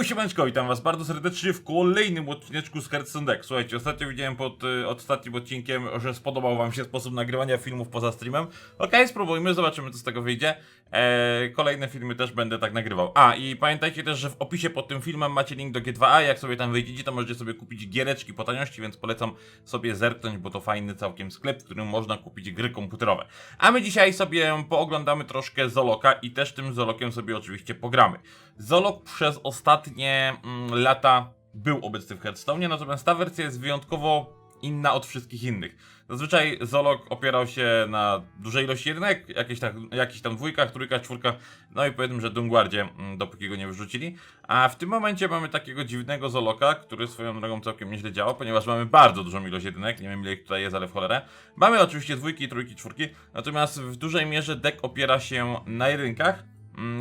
Yo, siemaneczko, witam was bardzo serdecznie w kolejnym odcineczku z Hearthstone Deck. Słuchajcie, ostatnio widziałem pod y, ostatnim odcinkiem, że spodobał wam się sposób nagrywania filmów poza streamem. Okej, spróbujmy, zobaczymy co z tego wyjdzie. Eee, kolejne filmy też będę tak nagrywał. A, i pamiętajcie też, że w opisie pod tym filmem macie link do G2A, jak sobie tam wejdziecie, to możecie sobie kupić giereczki po taniości, więc polecam sobie zerknąć, bo to fajny całkiem sklep, w którym można kupić gry komputerowe. A my dzisiaj sobie pooglądamy troszkę Zoloka i też tym Zolokiem sobie oczywiście pogramy. Zolok przez ostatnie mm, lata był obecny w Hearthstone, natomiast ta wersja jest wyjątkowo inna od wszystkich innych. Zazwyczaj Zolok opierał się na dużej ilości jedynek, jakieś tam, jakichś tam dwójkach, trójkach, czwórkach, no i powiedzmy, że Dungwardzie, mm, dopóki go nie wyrzucili. A w tym momencie mamy takiego dziwnego Zoloka, który swoją drogą całkiem nieźle działa, ponieważ mamy bardzo dużą ilość jedynek, nie wiem ile ich tutaj jest, ale w cholerę. Mamy oczywiście dwójki, trójki, czwórki, natomiast w dużej mierze deck opiera się na jedynkach,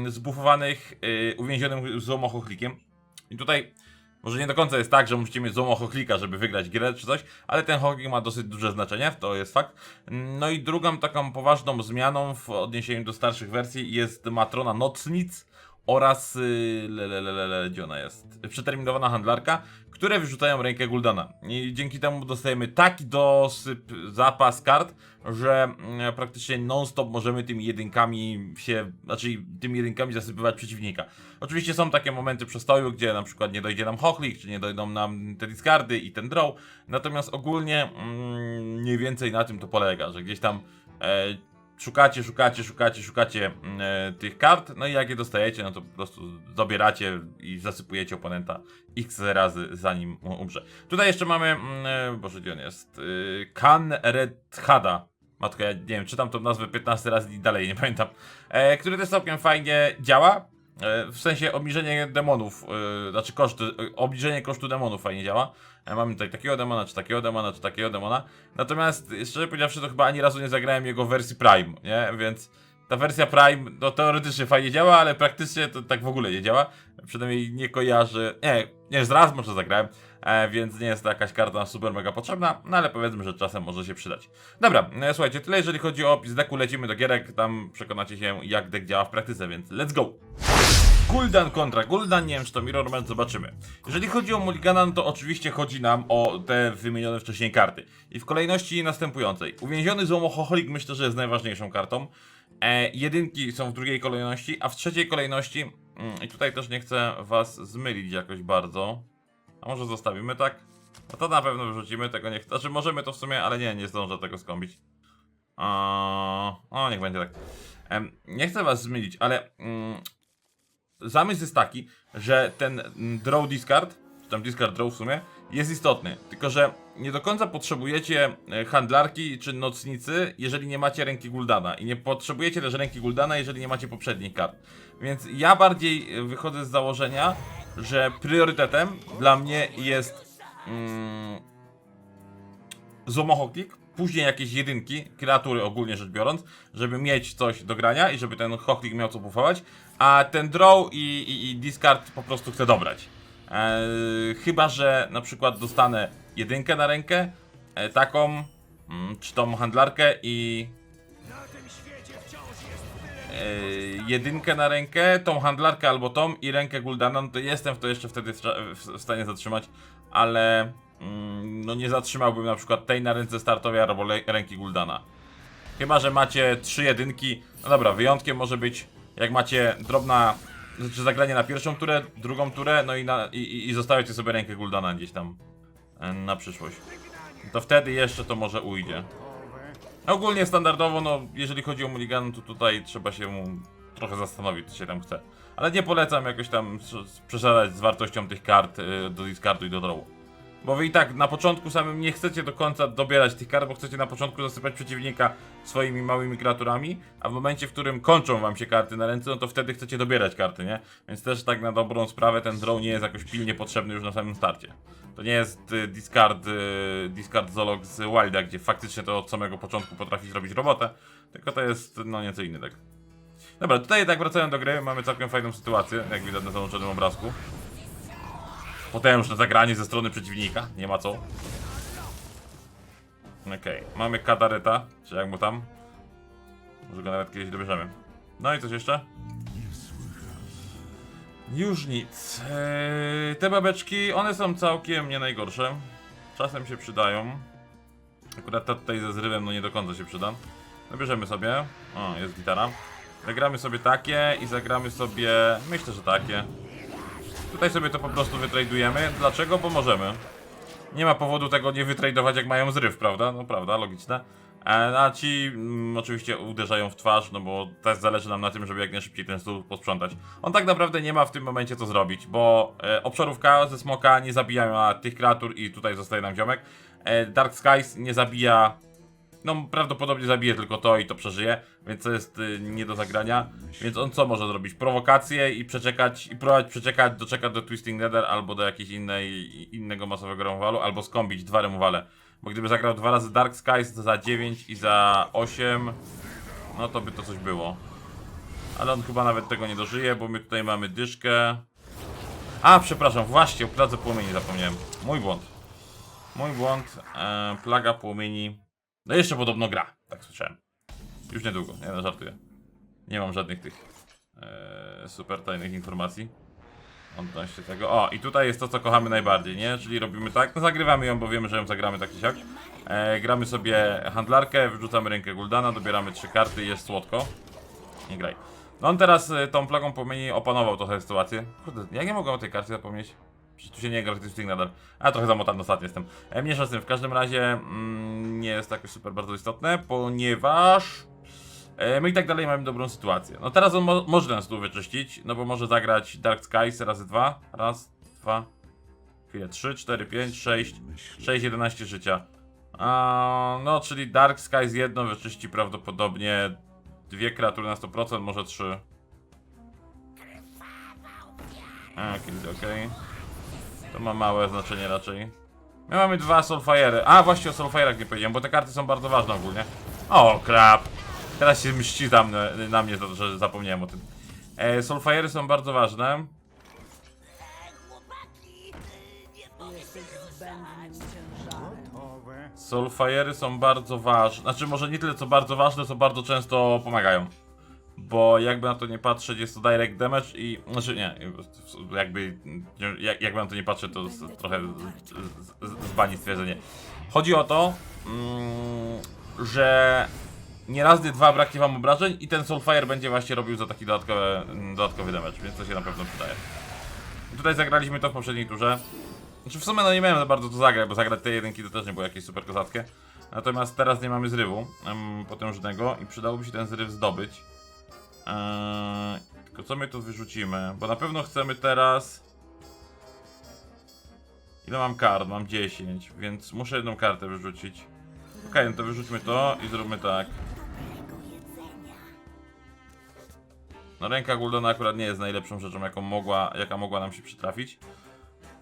zbufowanych, yy, uwięzionym złomochochlikiem. I tutaj może nie do końca jest tak, że musicie mieć złomochochlika, żeby wygrać grę czy coś, ale ten hochlik ma dosyć duże znaczenie, to jest fakt. No i drugą taką poważną zmianą w odniesieniu do starszych wersji jest matrona Nocnic oraz le, le, gdzie ona jest? Przeterminowana handlarka, które wyrzucają rękę Guldana. I dzięki temu dostajemy taki dosyp zapas kart, że mm, praktycznie non-stop możemy tymi jedynkami się, znaczy tymi jedynkami zasypywać przeciwnika. Oczywiście są takie momenty przestoju, gdzie na przykład nie dojdzie nam Hochlik, czy nie dojdą nam te discardy i ten draw, natomiast ogólnie mm, mniej więcej na tym to polega, że gdzieś tam e, szukacie, szukacie, szukacie, szukacie mm, e, tych kart, no i jak je dostajecie, no to po prostu zabieracie i zasypujecie oponenta x razy zanim umrze. Tutaj jeszcze mamy, mm, e, boże gdzie on jest, y, Kan Redhada, matko ja nie wiem, czytam tą nazwę 15 razy i dalej nie pamiętam, e, który też całkiem fajnie działa, e, w sensie obniżenie demonów, e, znaczy koszty, e, obniżenie kosztu demonów fajnie działa. E, Mamy tutaj takiego demona, czy takiego demona, czy takiego demona. Natomiast szczerze powiedziawszy, to chyba ani razu nie zagrałem jego wersji Prime, nie? Więc ta wersja Prime, no teoretycznie fajnie działa, ale praktycznie to tak w ogóle nie działa. Przynajmniej nie kojarzę. Nie, nie, raz może zagrałem, e, więc nie jest to jakaś karta super mega potrzebna, no ale powiedzmy, że czasem może się przydać. Dobra, e, słuchajcie, tyle jeżeli chodzi o opis decku, lecimy do gierek, tam przekonacie się jak deck działa w praktyce, więc let's go! Guldan kontra Guldan, nie wiem czy to Mirrorman, zobaczymy. Jeżeli chodzi o Mulligana, no to oczywiście chodzi nam o te wymienione wcześniej karty. I w kolejności następującej. Uwięziony złomochocholik myślę, że jest najważniejszą kartą. E, jedynki są w drugiej kolejności, a w trzeciej kolejności, mm, i tutaj też nie chcę was zmylić jakoś bardzo, a może zostawimy tak? No to na pewno wyrzucimy, tego nie chcę, znaczy możemy to w sumie, ale nie, nie zdążę tego skąpić. O, o niech będzie tak. Em, nie chcę was zmylić, ale mm, zamysł jest taki, że ten mm, draw discard, tam discard draw w sumie, jest istotny. Tylko, że nie do końca potrzebujecie e, handlarki czy nocnicy, jeżeli nie macie ręki Guldana. I nie potrzebujecie też ręki Guldana, jeżeli nie macie poprzednich kart. Więc ja bardziej e, wychodzę z założenia, że priorytetem dla mnie jest mm, złomochoklik, później jakieś jedynki, kreatury ogólnie rzecz biorąc, żeby mieć coś do grania i żeby ten hochlik miał co bufować, a ten draw i, i, i discard po prostu chcę dobrać. Eee, chyba, że na przykład dostanę jedynkę na rękę, e, taką, mm, czy tą handlarkę i e, jedynkę na rękę, tą handlarkę albo tą i rękę Guldana, to jestem w to jeszcze wtedy w, w, stanie zatrzymać, ale mm, no nie zatrzymałbym na przykład tej na ręce startowej albo ręki Guldana. Chyba, że macie trzy jedynki, no dobra, wyjątkiem może być jak macie drobna, znaczy zagranie na pierwszą turę, drugą turę, no i, na, i, i, zostawiacie sobie rękę Guldana gdzieś tam e, na przyszłość. To wtedy jeszcze to może ujdzie. Ogólnie standardowo, no jeżeli chodzi o Mulligan, to tutaj trzeba się mu trochę zastanowić, co się tam chce. Ale nie polecam jakoś tam przesadzać z wartością tych kart y, do discardu i do drawu. Bo wy i tak na początku samym nie chcecie do końca dobierać tych kart, bo chcecie na początku zasypać przeciwnika swoimi małymi kreaturami, a w momencie, w którym kończą wam się karty na ręce, no to wtedy chcecie dobierać karty, nie? Więc też tak na dobrą sprawę ten draw nie jest jakoś pilnie potrzebny już na samym starcie. To nie jest y, discard, y, discard Zolog z Wilda, gdzie faktycznie to od samego początku potrafi zrobić robotę, tylko to jest no nieco inny deck. Dobra, tutaj jednak wracając do gry, mamy całkiem fajną sytuację, jak widać na załączonym obrazku. Potężne zagranie ze strony przeciwnika, nie ma co. Okej, mamy kadareta, czy jak mu tam. Może go nawet kiedyś dobierzemy. No i coś jeszcze? Już nic. Eee, te babeczki, one są całkiem nie najgorsze. Czasem się przydają. Akurat ta tutaj ze zrywem, no nie do końca się przyda. No bierzemy sobie. O, jest gitara. Zagramy sobie takie i zagramy sobie... Myślę, że takie. Tutaj sobie to po prostu wytradujemy. Dlaczego? Bo możemy. Nie ma powodu tego nie wytradować jak mają zryw, prawda? No prawda, logiczne. E, A ci mm, oczywiście uderzają w twarz, no bo też zależy nam na tym, żeby jak najszybciej ten stół posprzątać. On tak naprawdę nie ma w tym momencie co zrobić, bo e, obszarówka ze smoka nie zabija tych kreatur i tutaj zostaje nam ziomek. E, Dark Skies nie zabija no prawdopodobnie zabije tylko to i to przeżyje, więc to jest y, nie do zagrania. Więc on co może zrobić? Prowokację i przeczekać, i próbować przeczekać, doczekać do Twisting Nether albo do jakiejś innej, innego masowego remowalu, albo skombić dwa remowale. Bo gdyby zagrał dwa razy Dark Skies za 9 i za 8, no to by to coś było. Ale on chyba nawet tego nie dożyje, bo my tutaj mamy dyszkę. A, przepraszam, właśnie, o pladze płomieni zapomniałem. Mój błąd. Mój błąd, e, plaga płomieni. No jeszcze podobno gra, tak słyszałem. Już niedługo, nie no, żartuję. Nie mam żadnych tych e, super tajnych informacji odnośnie tego. O, i tutaj jest to, co kochamy najbardziej, nie? Czyli robimy tak, no zagrywamy ją, bo wiemy, że ją zagramy tak czy siak. E, gramy sobie handlarkę, wrzucamy rękę Guldana, dobieramy trzy karty jest słodko. Nie graj. No on teraz e, tą plagą płomieni opanował trochę sytuację. Kurde, jak nie mogłem o tej karcie zapomnieć? Przecież tu się nie gra w tych nadal. A trochę zamotany ostatnio jestem. E, mniejsza z tym, w każdym razie mm, nie jest to jakoś super bardzo istotne, ponieważ e, my i tak dalej mamy dobrą sytuację. No teraz on mo może ten stół wyczyścić, no bo może zagrać Dark Skies razy dwa. Raz, dwa, chwilę, trzy, cztery, pięć, sześć, sześć, jedenaście życia. A, no, czyli Dark Skies jedno wyczyści prawdopodobnie dwie kreatury na 100%, może trzy. A, okej, okej. To ma małe znaczenie raczej. My mamy dwa Soulfire'y. A, właśnie o Soulfire'ach nie powiedziałem, bo te karty są bardzo ważne ogólnie. O, krap. Teraz się mści tam na, na mnie że zapomniałem o tym. E, Soulfire'y są bardzo ważne. Soulfire'y są bardzo ważne. Znaczy, może nie tyle co bardzo ważne, co bardzo często pomagają. Bo jakby na to nie patrzeć, jest to direct damage i. Znaczy nie, jakby. Jak, jakby na to nie patrzeć, to jest trochę zbani stwierdzenie. Chodzi o to, mm, że nieraz nie dwa braknie wam obrażeń i ten Soulfire będzie właśnie robił za taki dodatkowy, dodatkowy damage, więc to się na pewno przydaje. I tutaj zagraliśmy to w poprzedniej turze. Znaczy w sumie no nie miałem za bardzo to zagrać, bo zagrać te jedynki to też nie było jakieś super kozackie. Natomiast teraz nie mamy zrywu em, potężnego i przydałoby się ten zryw zdobyć. Eee, tylko co my tu wyrzucimy? Bo na pewno chcemy teraz... Ile mam kart? Mam 10, więc muszę jedną kartę wyrzucić. Okej, no to wyrzućmy to i zróbmy tak. No ręka Guldona akurat nie jest najlepszą rzeczą, jaką mogła, jaka mogła nam się przytrafić.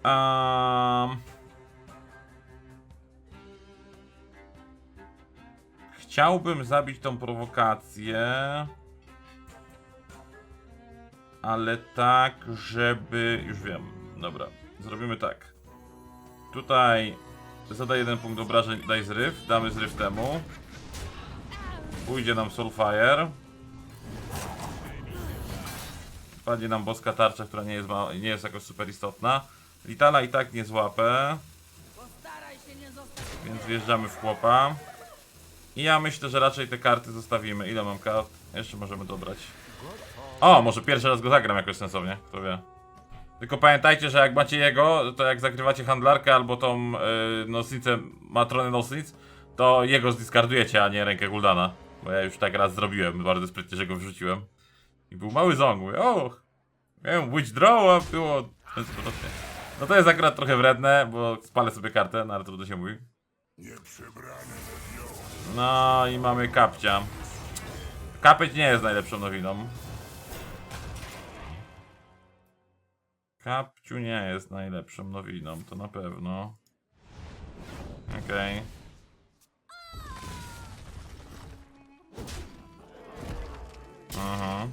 Um... Chciałbym zabić tą prowokację. Ale tak, żeby. Już wiem. Dobra. Zrobimy tak. Tutaj zadaj jeden punkt obrażeń, daj zryw. Damy zryw temu. Pójdzie nam Soulfire. Wpadnie nam boska tarcza, która nie jest, ma, nie jest jakoś super istotna. Litala i tak nie złapę. Więc wjeżdżamy w chłopa. I ja myślę, że raczej te karty zostawimy. Ile mam kart? Jeszcze możemy dobrać. O, może pierwszy raz go zagram jakoś sensownie, kto wie. Tylko pamiętajcie, że jak macie jego, to jak zagrywacie handlarkę albo tą yy, nosnicę, matronę nosnic, to jego zdiskardujecie, a nie rękę Guldana. Bo ja już tak raz zrobiłem, bardzo sprytnie, że go wrzuciłem. I był mały ząg, mówię, o, miałem a było... No to jest akurat trochę wredne, bo spalę sobie kartę, no ale trudno się mówi. No i mamy kapcia. Kapeć nie jest najlepszą nowiną. Kapciu nie jest najlepszą nowiną, to na pewno. Okej. Aha.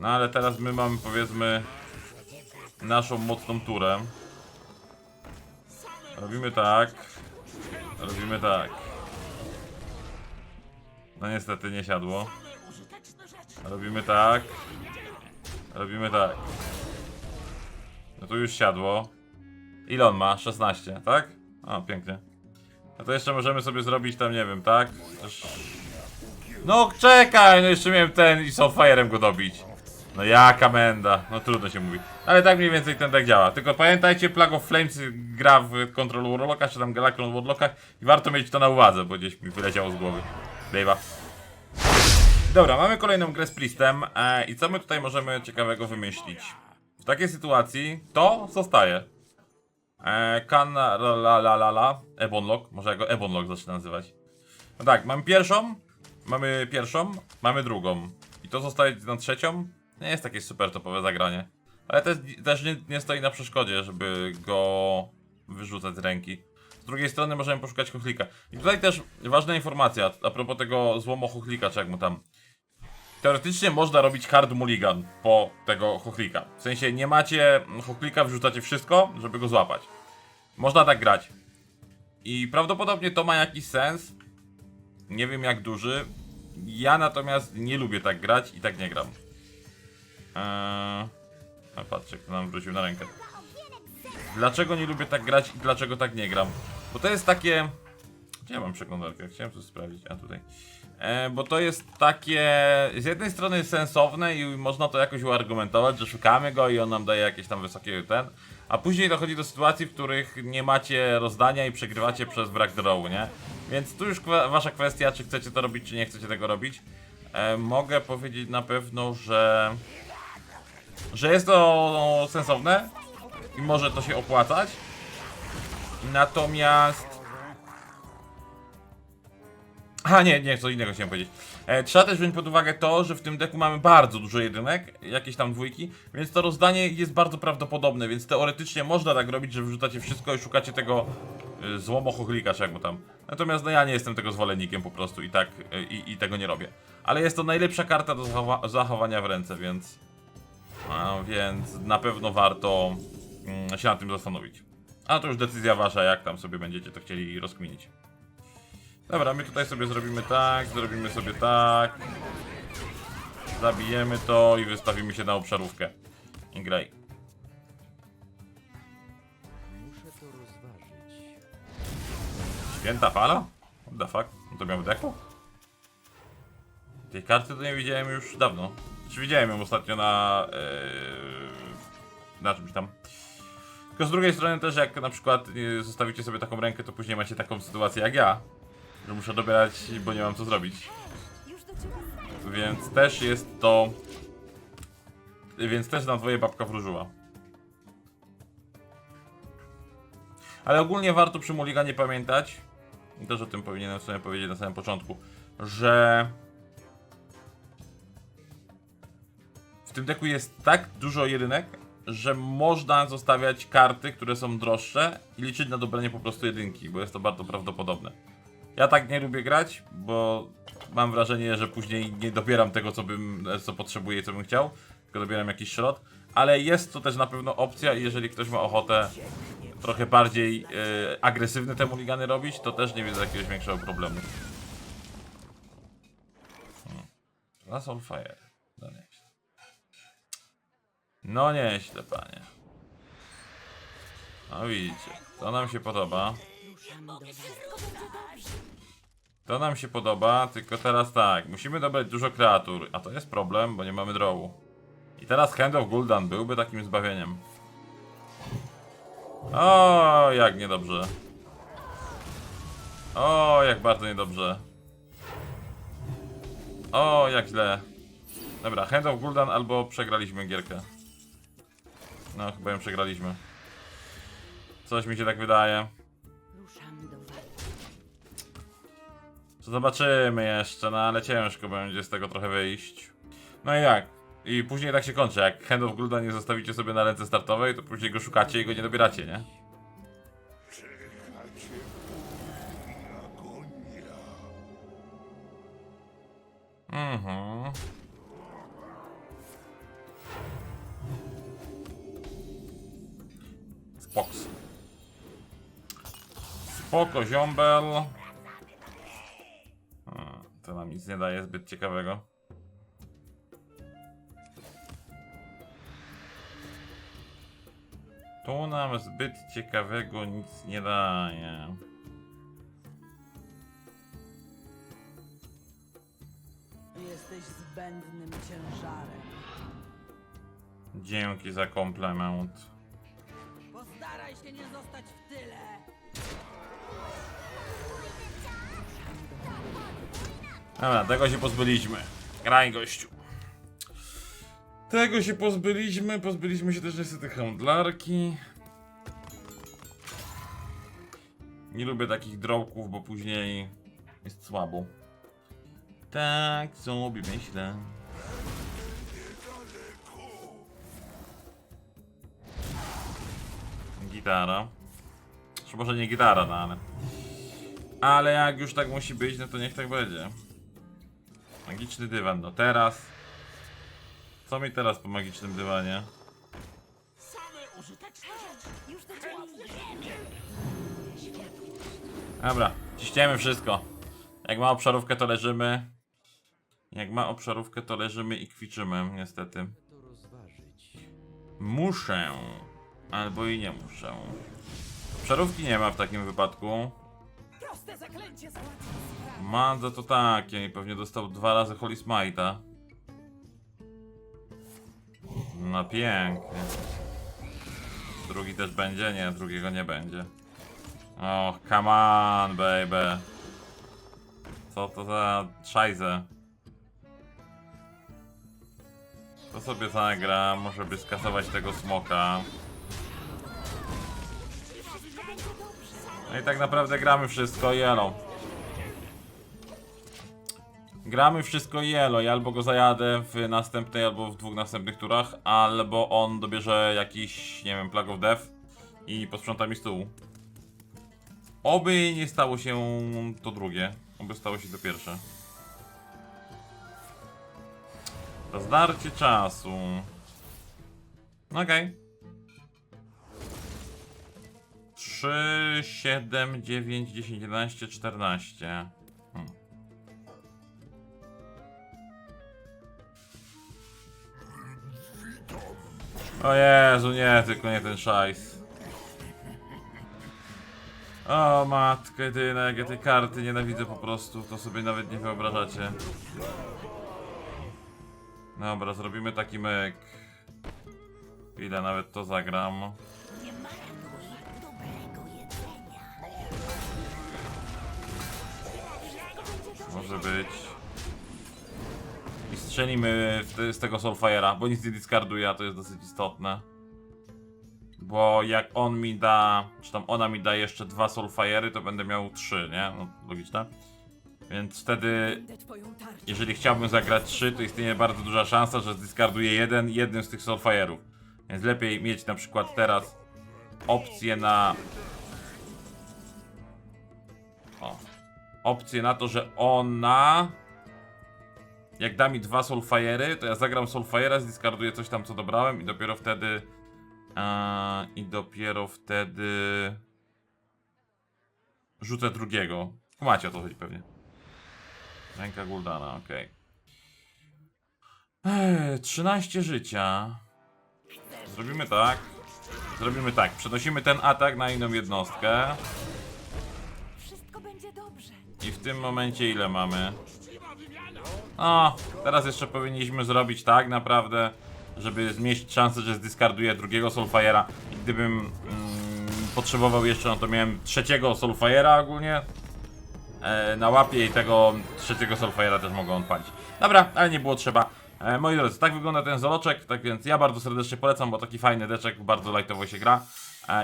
No ale teraz my mamy powiedzmy naszą mocną turę. Robimy tak. Robimy tak. No niestety nie siadło. Robimy tak. Robimy tak. No tu już siadło. Ile on ma? 16, tak? O, pięknie. No to jeszcze możemy sobie zrobić tam, nie wiem, tak? No czekaj, no jeszcze miałem ten i Soulfire'em go dobić. No jaka menda, no trudno się mówi. Ale tak mniej więcej ten deck działa. Tylko pamiętajcie, Plague of Flames gra w Control Warlocka, czy tam Galacron Warlockach i warto mieć to na uwadze, bo gdzieś mi wyleciało z głowy. Dave'a. Dobra, mamy kolejną grę z Priestem e, i co my tutaj możemy ciekawego wymyślić? W takiej sytuacji to zostaje. E, kan la la la la Ebonlock, może ja go Ebonlock zacznę nazywać. No tak, mamy pierwszą, mamy pierwszą, mamy drugą. I to zostaje na trzecią. Nie jest takie super topowe zagranie. Ale też, też nie, nie stoi na przeszkodzie, żeby go wyrzucać z ręki. Z drugiej strony możemy poszukać chochlika. I tutaj też ważna informacja a propos tego złomu chochlika, czy jak mu tam. Teoretycznie można robić hard mulligan po tego chochlika. W sensie nie macie chochlika, wrzucacie wszystko, żeby go złapać. Można tak grać. I prawdopodobnie to ma jakiś sens. Nie wiem jak duży. Ja natomiast nie lubię tak grać i tak nie gram. Eee... A patrzcie, kto nam wrócił na rękę. Dlaczego nie lubię tak grać i dlaczego tak nie gram? Bo to jest takie... Gdzie ja mam przeglądarkę? Chciałem to sprawdzić. A tutaj. E, bo to jest takie z jednej strony sensowne i można to jakoś uargumentować, że szukamy go i on nam daje jakieś tam wysokie ten, a później dochodzi do sytuacji, w których nie macie rozdania i przegrywacie przez brak drawu, nie? Więc tu już wasza kwestia, czy chcecie to robić, czy nie chcecie tego robić. E, mogę powiedzieć na pewno, że że jest to sensowne i może to się opłacać. Natomiast a nie, nie, co innego chciałem powiedzieć. E, trzeba też wziąć pod uwagę to, że w tym deku mamy bardzo dużo jedynek, jakieś tam dwójki, więc to rozdanie jest bardzo prawdopodobne, więc teoretycznie można tak robić, że wrzucacie wszystko i szukacie tego y, złomochlika, czy jak mu tam. Natomiast no ja nie jestem tego zwolennikiem po prostu i tak, y, i, i tego nie robię. Ale jest to najlepsza karta do zachowa zachowania w ręce, więc... No, więc na pewno warto mm, się nad tym zastanowić. A to już decyzja wasza, jak tam sobie będziecie to chcieli rozkminić. Dobra, my tutaj sobie zrobimy tak, zrobimy sobie tak. Zabijemy to i wystawimy się na obszarówkę. Graj. Muszę to rozważyć. Święta fala? What the fuck? On to miał deku? Tej karty to nie widziałem już dawno. Czy widziałem ją ostatnio na... Yy, na czymś tam. Tylko z drugiej strony też jak na przykład yy, zostawicie sobie taką rękę, to później macie taką sytuację jak ja. Że muszę dobierać, bo nie mam co zrobić. Więc też jest to... Więc też na dwoje babka wróżyła. Ale ogólnie warto przy Mulliganie pamiętać, i też o tym powinienem sobie powiedzieć na samym początku, że w tym deku jest tak dużo jedynek, że można zostawiać karty, które są droższe i liczyć na dobranie po prostu jedynki, bo jest to bardzo prawdopodobne. Ja tak nie lubię grać, bo mam wrażenie, że później nie dobieram tego, co bym, co potrzebuję i co bym chciał, tylko dobieram jakiś środ, ale jest to też na pewno opcja i jeżeli ktoś ma ochotę trochę bardziej e, agresywne te robić, to też nie widzę jakiegoś większego problemu. Hmm. On fire. No nieźle. No nieźle, panie. No widzicie, to nam się podoba. To nam się podoba, tylko teraz tak, musimy dobrać dużo kreatur, a to jest problem, bo nie mamy drowu. I teraz Hand of Gul'dan byłby takim zbawieniem. O, jak niedobrze. O, jak bardzo niedobrze. O, jak źle. Dobra, Hand of Gul'dan albo przegraliśmy gierkę. No, chyba ją przegraliśmy. Coś mi się tak wydaje. Zobaczymy jeszcze, no ale ciężko będzie z tego trochę wyjść. No i jak? I później tak się kończy, jak Hand of Gul'dan nie zostawicie sobie na ręce startowej, to później go szukacie i go nie dobieracie, nie? Mhm. Spoks. Spoko, ziombel nic nie daje zbyt ciekawego. Tu nam zbyt ciekawego nic nie daje. Jesteś zbędnym ciężarem. Dzięki za komplement. Postaraj się nie zostać w tyle. Dobra, tego się pozbyliśmy. Graj gościu. Tego się pozbyliśmy, pozbyliśmy się też niestety handlarki. Nie lubię takich drołków, bo później jest słabo. Tak sobie myślę. Gitara. Czy może nie gitara, no ale... Ale jak już tak musi być, no to niech tak będzie. Magiczny dywan, no teraz. Co mi teraz po magicznym dywanie? Dobra, ciśniemy wszystko. Jak ma obszarówkę, to leżymy. Jak ma obszarówkę, to leżymy i kwiczymy, niestety. Muszę. Albo i nie muszę. Obszarówki nie ma w takim wypadku. Zaklęcie to takie i pewnie dostał dwa razy Holy Smite'a. No pięknie. Drugi też będzie? Nie, drugiego nie będzie. Och, come on, baby. Co to za szajze? To sobie zagram, żeby skasować tego smoka. No i tak naprawdę gramy wszystko yellow. Gramy wszystko yellow i albo go zajadę w następnej, albo w dwóch następnych turach, albo on dobierze jakiś, nie wiem, Plague of Death i posprząta mi stół. Oby nie stało się to drugie, oby stało się to pierwsze. Zdarcie czasu. Okej. 3, 7, 9, 10, 11, 14. Hmm. O Jezu, nie, tylko nie ten szajs. O matkę jedyna, jak ja tej karty nienawidzę po prostu, to sobie nawet nie wyobrażacie. Dobra, zrobimy taki myk. Ile nawet to zagram. Może być. I strzelimy te, z tego Soulfire'a, bo nic nie discarduje, a to jest dosyć istotne. Bo jak on mi da, czy tam ona mi da jeszcze dwa Soulfire'y, to będę miał trzy, nie? No, logiczne. Więc wtedy, jeżeli chciałbym zagrać trzy, to istnieje bardzo duża szansa, że zdiskarduję jeden, jednym z tych Soulfire'ów. Więc lepiej mieć na przykład teraz opcję na... O. Opcję na to, że ona... Jak da mi dwa Soulfire'y, to ja zagram Soulfire'a, zdiskarduję coś tam, co dobrałem i dopiero wtedy... e, I dopiero wtedy... Rzucę drugiego. Kumacie o to chodzi pewnie. Ręka Guldana, okej. Okay. 13 życia. Zrobimy tak. Zrobimy tak. Przenosimy ten atak na inną jednostkę. I w tym momencie ile mamy? O, teraz jeszcze powinniśmy zrobić tak naprawdę, żeby zmniejszyć szansę, że zdiskarduję drugiego Soulfire'a. I gdybym mm, potrzebował jeszcze, no to miałem trzeciego Soulfire'a ogólnie. E, na łapie i tego trzeciego Soulfire'a też mogę odpalić. Dobra, ale nie było trzeba. E, moi drodzy, tak wygląda ten zoloczek, tak więc ja bardzo serdecznie polecam, bo taki fajny deczek, bardzo lightowo się gra.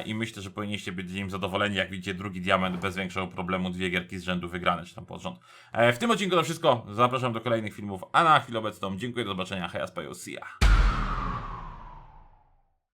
I myślę, że powinniście być nim zadowoleni, jak widzicie drugi diament bez większego problemu, dwie gierki z rzędu wygrane, czy tam pod rząd. E, w tym odcinku to wszystko, zapraszam do kolejnych filmów, a na chwilę obecną dziękuję, do zobaczenia, hej, see ya.